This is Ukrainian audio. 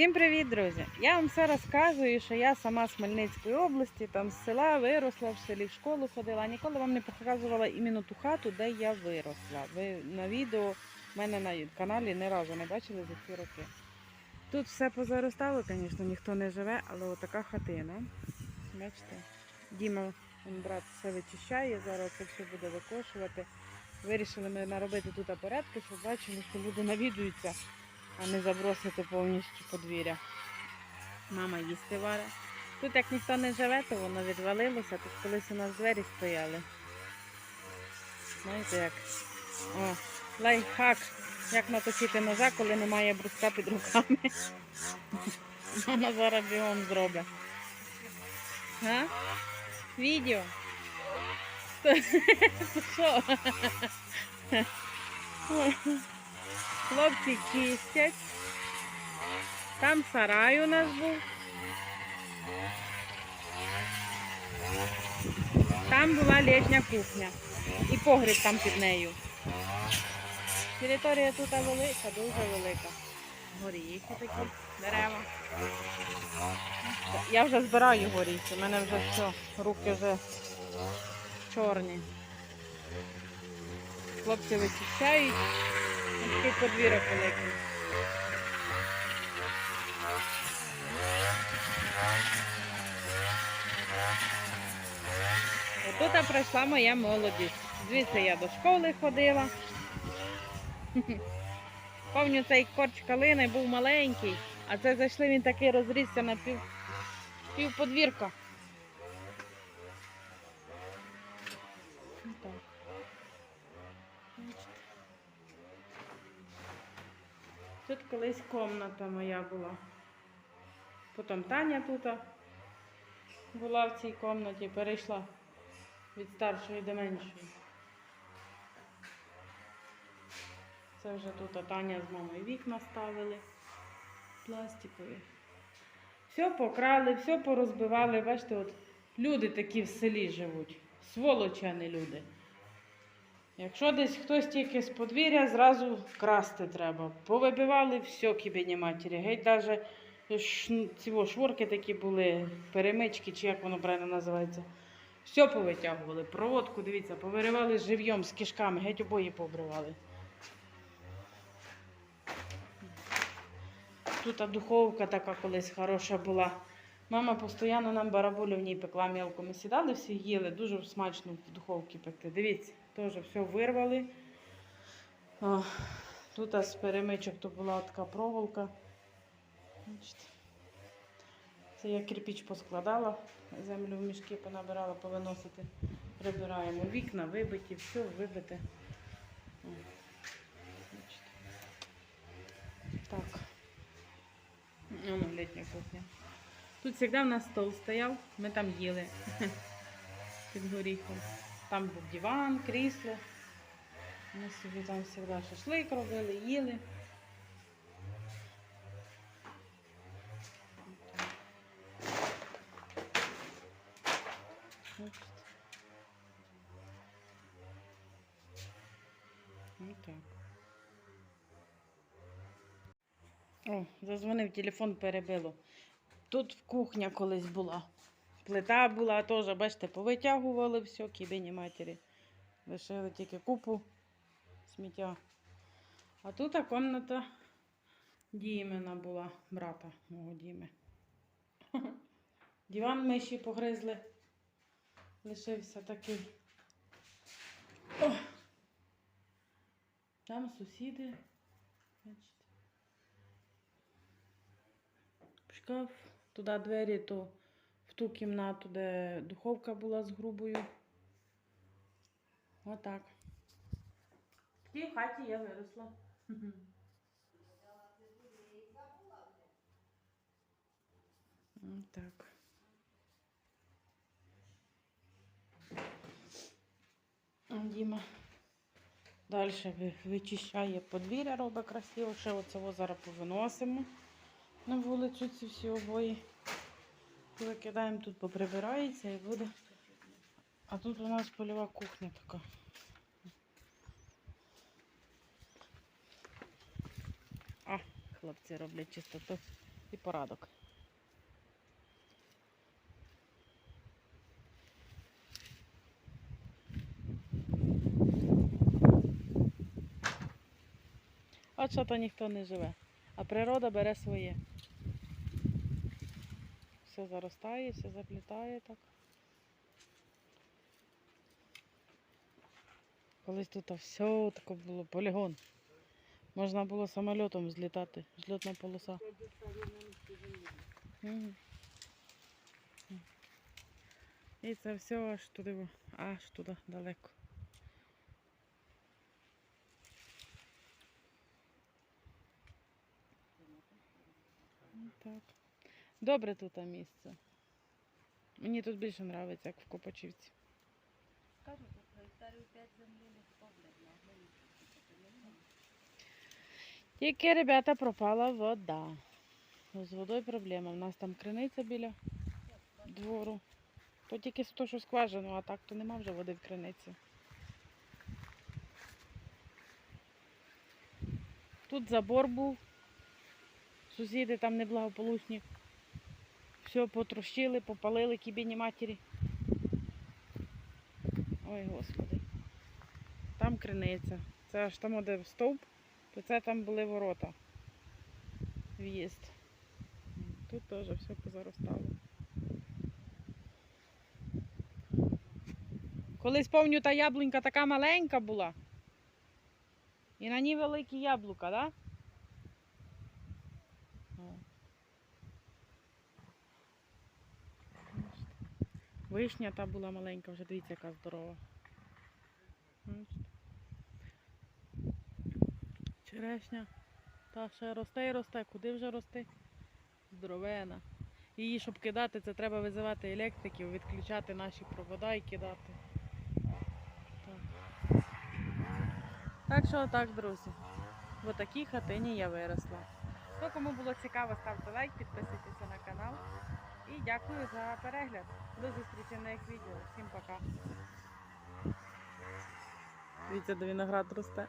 Всім привіт, друзі! Я вам все розказую, що я сама з Хмельницької області, там з села виросла, в селі в школу ходила. Ніколи вам не показувала іменно ту хату, де я виросла. Ви на відео в мене на каналі ні разу не бачили за ці роки. Тут все позаростало, звісно, ніхто не живе, але отака хатина. Бачите? Діма, брат, все вичищає, зараз це все буде викошувати. Вирішили ми наробити тут порядки, щоб бачили, що люди навідуються а не забросити повністю подвір'я. Мама їсти варить. Тут як ніхто не живе, то воно відвалилося. Тут колись у нас двері стояли. Знаєте як? О, лайфхак. Як наточити ножа, коли немає бруска під руками. Мама зараз бігом зробить. А? Відео. Що? Хлопці чистять. Там сарай у нас був. Там була літня кухня. І погріб там під нею. Територія тут велика, дуже велика. Горіхи такі, дерева. Я вже збираю горіхи, у мене вже все, руки вже чорні. Хлопці вичищають. Такий подвірок великий. Отут пройшла моя молодість. Звідси я до школи ходила. Пам'ятаю, цей корч калини був маленький, а це зайшли, він такий розрісся на пів, пів подвірка. Отак. Бачите? Тут колись комната моя була. Потім Таня тут була в цій кімнаті, перейшла від старшої до меншої. Це вже тут Таня з мамою вікна ставили пластикові. Все покрали, все порозбивали. Бачите, от люди такі в селі живуть. Сволочі, люди. Якщо десь хтось тільки з подвір'я, зразу красти треба. Повибивали все кібені матері. Геть навіть ці шворки такі були, перемички, чи як воно правильно називається. Все повитягували. Проводку, дивіться, повиривали жив'єм з кишками, геть обої пообривали. Тут духовка така колись хороша була. Мама постійно нам барабулю в ній пекла мілку. Ми сідали, всі їли, дуже смачно в духовці пекти. Дивіться, теж все вирвали. О, тут з перемичок то була така проволока. Це я кирпіч поскладала, землю в мішки понабирала, повиносити. Прибираємо вікна, вибиті, все вибите. Так. Воно літня кухня. Тут завжди в нас стол стояв, ми там їли під горіхом. Там був диван, крісло. Ми собі там завжди шашлик робили, їли. О, зазвонив телефон, перебило. Тут кухня колись була. Плита була теж, бачите, повитягували все, кібені матері. Лишили тільки купу сміття. А тут кімната Дімена була, брата мого Діми. Диван миші погризли. Лишився такий. О! Там сусіди. Бачите. Шкаф, туди двері, то ту кімнату, де духовка була з грубою. Отак. В тій хаті я виросла. Так. Діма далі вичищає подвір'я, робить красиво. Ще оце зараз повиносимо на вулицю ці всі обої. Викидаємо тут, поприбирається і буде. А тут у нас польова кухня така. А, хлопці роблять чистоту. і порадок. От що то ніхто не живе, а природа бере своє. Все заростає, все заплітає так. Колись тут все таке було полігон. Можна було самольотом злітати, зльотна полоса. І це все аж туди, аж туди далеко. Так. Добре тут місце. Мені тут більше подобається, як в Копачівці. Кажу, тут гектарів 5 землі не поглядно. Тільки, ребята, пропала вода. З водою проблема. У нас там криниця біля двору. То тільки то, що скважину, а так то нема вже води в криниці. Тут забор був. Сусіди там неблагополучні. Все потрощили, попалили кібіні матері. Ой, господи. Там криниця. Це аж там, де стовп, то це там були ворота. В'їзд. Тут теж все позаростало. Колись помню, та яблунька така маленька була. І на ній великі яблука, так? Да? О. Бачите. Вишня та була маленька, вже дивіться, яка здорова. Черешня. Та ще росте і росте. Куди вже рости? Здоровена. Її, щоб кидати, це треба визивати електриків, відключати наші провода і кидати. Так, так що так, друзі. В такій хатині я виросла. То, кому було цікаво, ставте лайк, підписуйтеся на канал. І дякую за перегляд. До зустрічі на їх відео. Всім пока. Дивіться, де виноград росте.